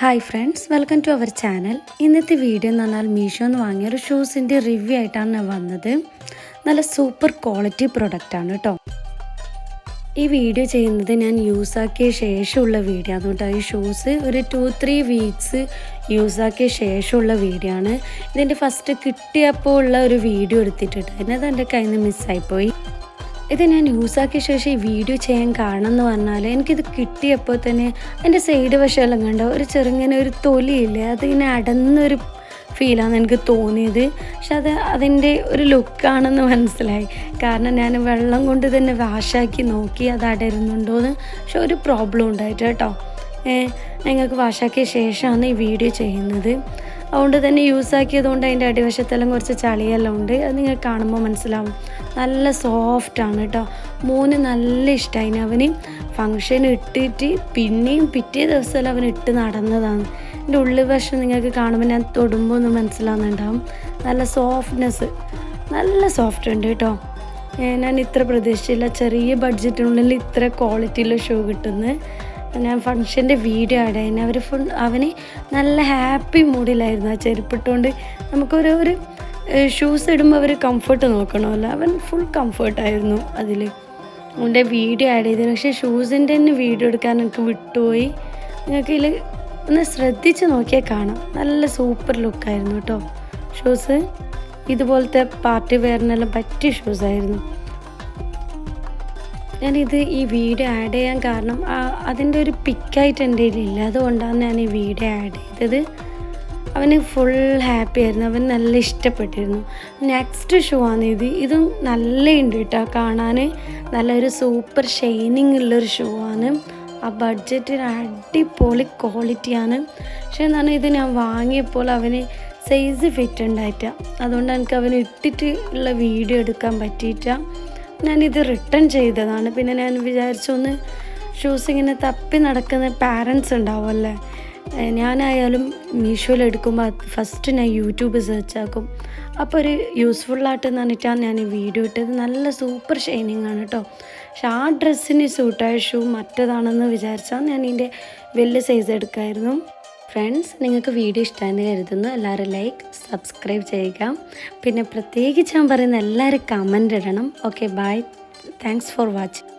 Hi friends welcome to our channel ഇന്നത്തെ video എന്ന് പറഞ്ഞാൽ മീഷോ എന്ന് വാങ്ങിയ ഒരു ഷൂസിന്റെ റിവ്യൂ ആയിട്ടാണ് ഞാൻ വന്നത്. നല്ല സൂപ്പർ ക്വാളിറ്റി പ്രൊഡക്റ്റാണ് കേട്ടോ ഈ വീഡിയോ ചെയ്യുന്നത് ഞാൻ യൂസാക്കിയ ശേഷമുള്ള വീഡിയോ അതുകൊണ്ട് ഈ ഷൂസ് ഒരു ടു ത്രീ വീക്സ് യൂസാക്കിയ ശേഷമുള്ള വീഡിയോ ആണ്. ഇതിന്റെ ഫസ്റ്റ് കിട്ടിയപ്പോൾ ഉള്ള ഒരു വീഡിയോ എടുത്തിട്ടുണ്ട് അതിനത് എന്റെ കയ്യിൽ നിന്ന് മിസ്സായിപ്പോയി ഇത് ഞാൻ യൂസാക്കിയ ശേഷം ഈ വീഡിയോ ചെയ്യാൻ കാരണം എന്ന് പറഞ്ഞാൽ എനിക്കിത് കിട്ടിയപ്പോൾ തന്നെ എന്റെ സൈഡ് വശമെല്ലാം കണ്ട ഒരു ചെറുങ്ങനെ ഒരു തൊലിയില്ലേ അതിങ്ങനെ അടന്നൊരു ഫീലാണ് എനിക്ക് തോന്നിയത്. പക്ഷെ അത് അതിന്റെ ഒരു ലുക്കാണെന്ന് മനസ്സിലായി. കാരണം ഞാൻ വെള്ളം കൊണ്ട് തന്നെ വാഷാക്കി നോക്കി അത് അടരുന്നുണ്ടോയെന്ന് പക്ഷെ ഒരു പ്രോബ്ലം ഉണ്ടായിട്ട് കേട്ടോ ഞങ്ങൾക്ക് വാഷാക്കിയ ശേഷമാണ് ഈ വീഡിയോ ചെയ്യുന്നത്. അതുകൊണ്ട് തന്നെ യൂസ് ആക്കിയതുകൊണ്ട് അതിന്റെ അടിവശത്തെല്ലാം കുറച്ച് ചളിയെല്ലാം ഉണ്ട്. അത് നിങ്ങൾ കാണുമ്പോൾ മനസ്സിലാവും. നല്ല സോഫ്റ്റാണ് കേട്ടോ മോന് നല്ല ഇഷ്ടമായി അവന് ഫങ്ഷൻ ഇട്ടിട്ട് പിന്നെയും പിറ്റേ ദിവസമെല്ലാം അവൻ ഇട്ട് നടന്നതാണ്. എന്റെ ഉള്ളു വശം നിങ്ങൾക്ക് കാണുമ്പോൾ ഞാൻ തൊടുമ്പോൾ ഒന്ന് മനസ്സിലാവുന്നുണ്ടാവും. നല്ല സോഫ്റ്റ്നെസ് നല്ല സോഫ്റ്റ് ഉണ്ട് കേട്ടോ ഞാൻ ഇത്ര പ്രതീക്ഷിച്ചില്ല. ചെറിയ ബഡ്ജറ്റിനുള്ളിൽ ഇത്ര ക്വാളിറ്റിയുള്ള ഷൂ കിട്ടുന്നത്. ഞാൻ ഫങ്ഷന്റെ വീഡിയോ ആഡ് ചെയ്യുന്നത്. അവർ ഫുൾ അവന് നല്ല ഹാപ്പി മൂഡിലായിരുന്നു ആ ചെരുപ്പിട്ടുകൊണ്ട് നമുക്കൊരു ഒരു ഷൂസ് ഇടുമ്പോൾ അവർ കംഫർട്ട് നോക്കണമല്ലോ. അവൻ ഫുൾ കംഫർട്ടായിരുന്നു അതിൽ അവന്റെ വീഡിയോ ആഡ് ചെയ്തതിന് പക്ഷേ ഷൂസിന്റെ തന്നെ വീഡിയോ എടുക്കാൻ എനിക്ക് വിട്ടുപോയി. നിങ്ങൾക്ക് ഇതിൽ ഒന്ന് ശ്രദ്ധിച്ച് നോക്കിയാൽ കാണാം. നല്ല സൂപ്പർ ലുക്കായിരുന്നു കേട്ടോ. ഷൂസ് ഇതുപോലത്തെ പാർട്ടി വെയറിനെല്ലാം പറ്റിയ ഷൂസായിരുന്നു ഞാനിത് ഈ വീഡിയോ ആഡ് ചെയ്യാൻ കാരണം അതിന്റെ ഒരു പിക്കായിട്ട് എന്റെ കയ്യിലില്ല. അതുകൊണ്ടാണ് ഞാൻ ഈ വീഡിയോ ആഡ് ചെയ്തത്. അവന് ഫുൾ ഹാപ്പി ആയിരുന്നു. അവൻ നല്ല ഇഷ്ടപ്പെട്ടിരുന്നു. നെക്സ്റ്റ് ഷോ ആണ് ഇത്. ഇതും നല്ല ഉണ്ട് കേട്ടോ കാണാൻ നല്ലൊരു സൂപ്പർ ഷൈനിങ് ഉള്ളൊരു ഷോ ആണ്. ആ ബഡ്ജറ്റിന് അടിപൊളി ക്വാളിറ്റിയാണ് പക്ഷേ എന്താണ് ഇത് ഞാൻ വാങ്ങിയപ്പോൾ അവന് സൈസ് ഫിറ്റ് ഉണ്ടായിട്ട. അതുകൊണ്ട് എനിക്ക് അവന് ഇട്ടിട്ട് ഉള്ള വീഡിയോ എടുക്കാൻ പറ്റിയിട്ട. ഞാനിത് റിട്ടേൺ ചെയ്തതാണ്. പിന്നെ ഞാൻ വിചാരിച്ചൊന്ന് ഷൂസ് ഇങ്ങനെ തപ്പി നടക്കുന്ന പാരൻസ് ഉണ്ടാവുമല്ലേ? ഞാനായാലും മീഷോയിൽ എടുക്കുമ്പോൾ ഫസ്റ്റ് ഞാൻ യൂട്യൂബ് സെർച്ച് ആക്കും. അപ്പോൾ ഒരു യൂസ്ഫുള്ളായിട്ട് പറഞ്ഞിട്ടാണ് ഞാൻ ഈ വീഡിയോ ഇട്ടത്. നല്ല സൂപ്പർ ഷൈനിങ് ആണ് കേട്ടോ പക്ഷെ ആ ഡ്രസ്സിന് സൂട്ടായ ഷൂ മറ്റേതാണെന്ന് വിചാരിച്ചാൽ ഞാൻ ഇതിന്റെ വലിയ സൈസ് എടുക്കായിരുന്നു. ഫ്രണ്ട്സ് നിങ്ങൾക്ക് വീഡിയോ ഇഷ്ടമായെന്ന് കരുതുന്നു. എല്ലാവരും ലൈക്ക് സബ്സ്ക്രൈബ് ചെയ്യുക. പിന്നെ പ്രത്യേകിച്ച് ഞാൻ പറയുന്ന എല്ലാവരും കമന്റ് ഇടണം. Okay bye thanks for watching